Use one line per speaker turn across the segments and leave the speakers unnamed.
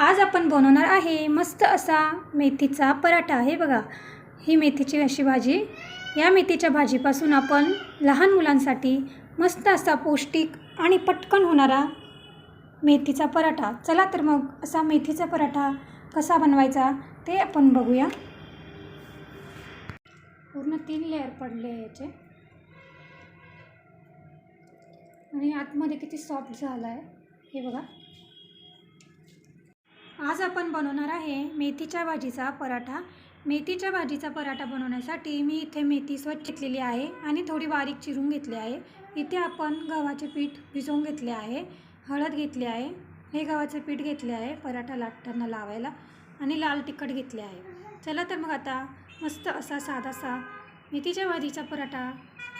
आज आपण बनवणार आहे मस्त असा मेथीचा पराठा. हे बघा ही मेथीची अशी भाजी. या मेथीच्या भाजीपासून आपण लहान मुलांसाठी मस्त असा पौष्टिक आणि पटकन होणारा मेथीचा पराठा. चला तर मग असा मेथीचा पराठा कसा बनवायचा ते आपण बघूया. पूर्ण तीन लेअर पडले याचे. आणि आतमध्ये किती सॉफ्ट झाला आहे हे बघा. आज आपण बनवणार आहे मेथीच्या भाजीचा पराठा. मेथीच्या भाजीचा पराठा बनवण्यासाठी मी इथे मेथी स्वच्छ घेतलेली आहे आणि थोडी बारीक चिरून घेतली आहे. इथे आपण गव्हाचे पीठ भिजवून घेतले आहे. हळद घेतली आहे. हे गव्हाचे पीठ घेतले आहे पराठा लाटताना लावायला आणि लाल तिखट घेतले आहे. चला तर मग आता मस्त असा साधासा मेथीच्या भाजीचा पराठा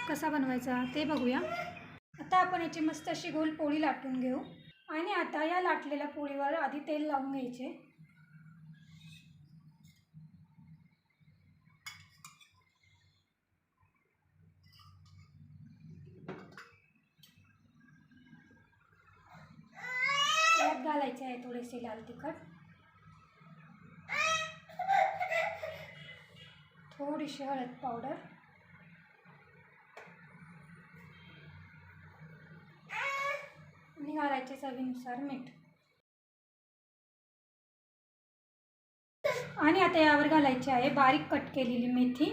कसा बनवायचा ते बघूया. आता आपण याची मस्त अशी गोल पोळी लाटून घेऊ. आणि आता या लाटलेल्या पोळीवर आधी तेल लावून घ्यायचे. यात घालायचे आहे थोडेसे लाल तिखट. थोडीशी हळद पावडर आणि घालायचे चवीनुसार मीठ. आणि आता यावर घालायची आहे बारीक कट केलेली मेथी.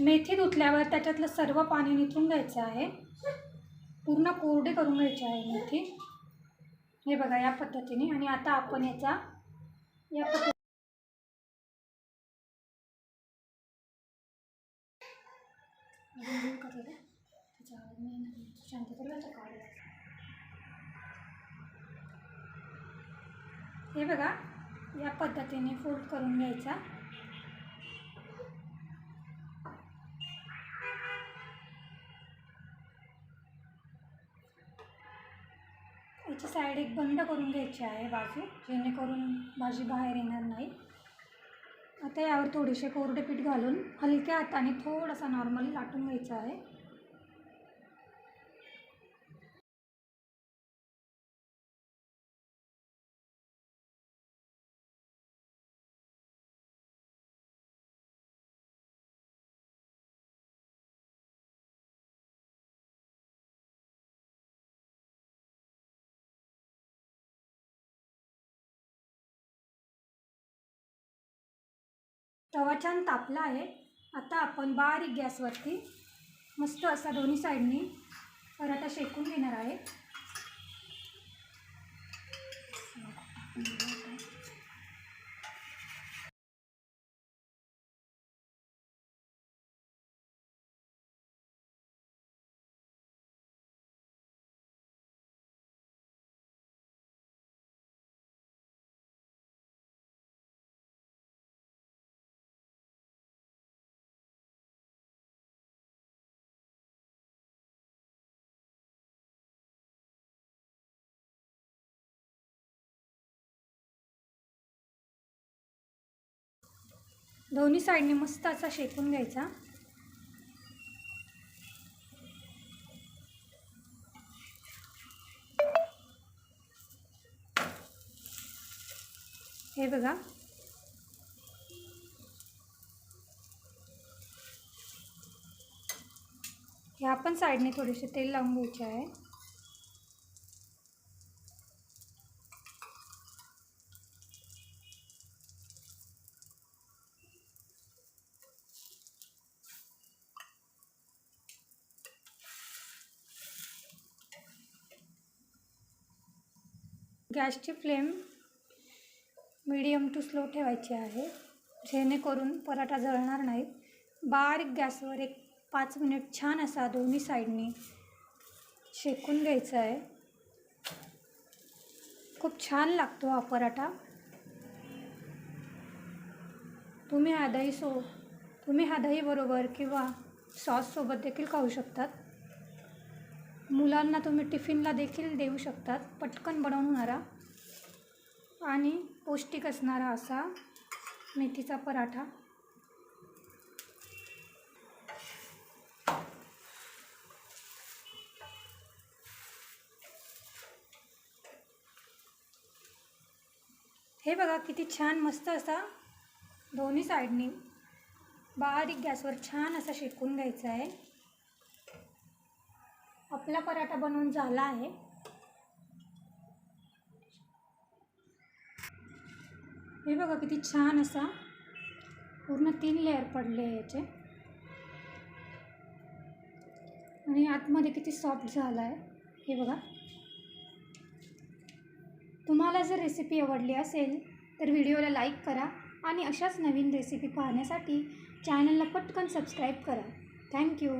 मेथी धुतल्यावर त्याच्यातलं सर्व पाणी निथून घ्यायचं आहे. पूर्ण कोरडे करून घ्यायचे आहे मेथी. हे बघा या पद्धतीने. आणि आता आपण याचा या पद्धती हे बघा या पद्धतीने फोल्ड करून घ्यायचा. याची साईड एक बंद करून घ्यायची आहे बाजू जेणेकरून भाजी बाहेर येणार नाही. आता यावर थोडेसे कोरडे पीठ घालून हलक्या हाताने थोडासा नॉर्मल लाटून घ्यायचा आहे. तवा छान तापला आहे. आता आपण बारीक गॅसवरती मस्त असा दोन्ही साईडनी पराठा शेकून घेणार आहे. दोन्ही साईडने मस्त असा शेकून घ्यायचा. हे बघा. ह्या पण साईडने थोडेसे तेल लावून घ्यायचे आहे. गॅसची फ्लेम मीडियम टू स्लो ठेवायची आहे. जेणेकरून पराठा जळणार नाही बारीक गॅसवर एक पाच मिनिट छान असा दोन्ही साईडनी शेकून घ्यायचा आहे. खूप छान लागतो हा पराठा. तुम्ही हा दही सो तुम्ही हा दहीबरोबर किंवा सॉससोबत देखील खाऊ शकतात. मुलांना तुम्ही टिफिनला देखील देऊ शकतात पटकन बनवणारा आणि पौष्टिक असणारा असा मेथीचा पराठा. हे बघा किती छान मस्त असा दोन्ही साईडनी बारीक गॅसवर छान असा शेकून घ्यायचा आहे. आपला पराठा बनवून झाला आहे. हे बघा किती छान असा पूर्ण तीन लेअर पडले याचे. आणि आतमध्ये किती सॉफ्ट झाला आहे हे बघा. तुम्हाला जर रेसिपी आवडली असेल तर व्हिडिओला लाईक करा आणि अशाच नवीन रेसिपी पाहण्यासाठी चॅनलला पटकन सबस्क्राईब करा. थँक्यू